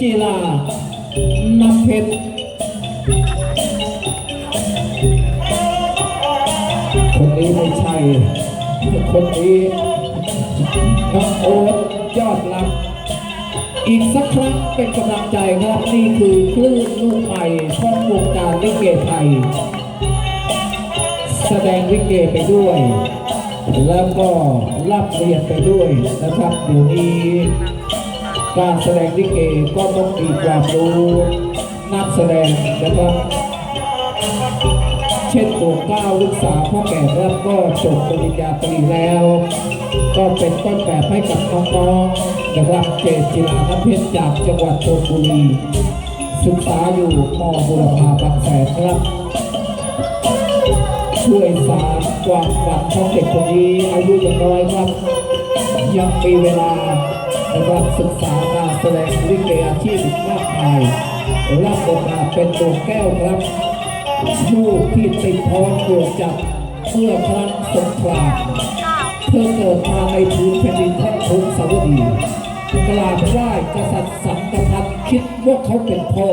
จีลาน้ำเพชรคนนี้ไม่ใช่ คนนี้น้องโอ๊ตยอดรัก อีกสักครั้งเป็นกำลังใจครับ นี่คือคลื่นลูกใหม่ของวงการลิเกไทย แสดงลิเกไปด้วย แล้วก็รับเรียนไปด้วยนะครับเดี๋ยวนี้ การแสดงลิเกก็ต้องมีความรู้นักแสดงนะครับเช่นตัวเก้าลูกสาวพ่อแก่แล้วก็จบปริญญาตรีแล้ว ก็เป็นต้นแบบให้กับน้องๆนะครับเจตจิราน้ำเพชรจากจังหวัดชลบุรีศึกษาอยู่มบุรพาบางแสนครับ ช่วยสารความฝันของเด็กคนนี้อายุยังน้อยครับ ยังมีเวลา ระครับศึกษาการแสดงลิเกอาชีพมากมายรับโอกาสเป็นตัวแก้วครับลูกที่ติดท้องปวดจับเพื่อพรั้งสงครามเธอเกิดมาในพื้นแผ่นดินแท่นทุงสาวดีกราบไหว้กษัตริย์สังกพัดคิดว่าเขาเป็นพ่อ